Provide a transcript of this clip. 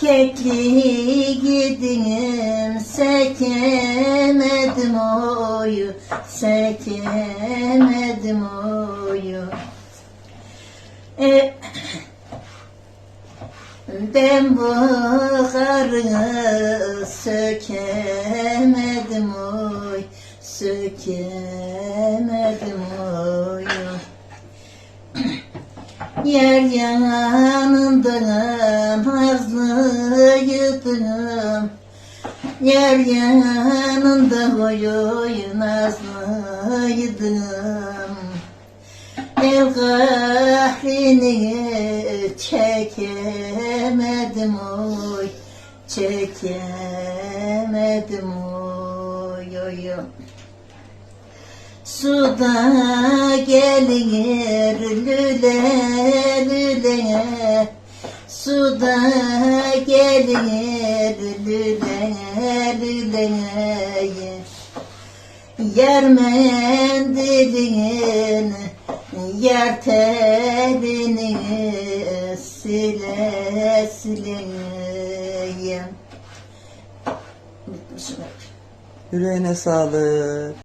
Kekli gidinim sekemedim oyu Sekemedim oyu. E, Ben bu karını sökemedim oy Sökemedim oy Yer yanından Yer yanında oy oy nazlıydım El kahrini çekemedim oy Çekemedim oy oy Suda gelir lüle lüle Suda gelir lüle lüle Yer mendilin Yer telini Sile sile Yüreğine sağlık.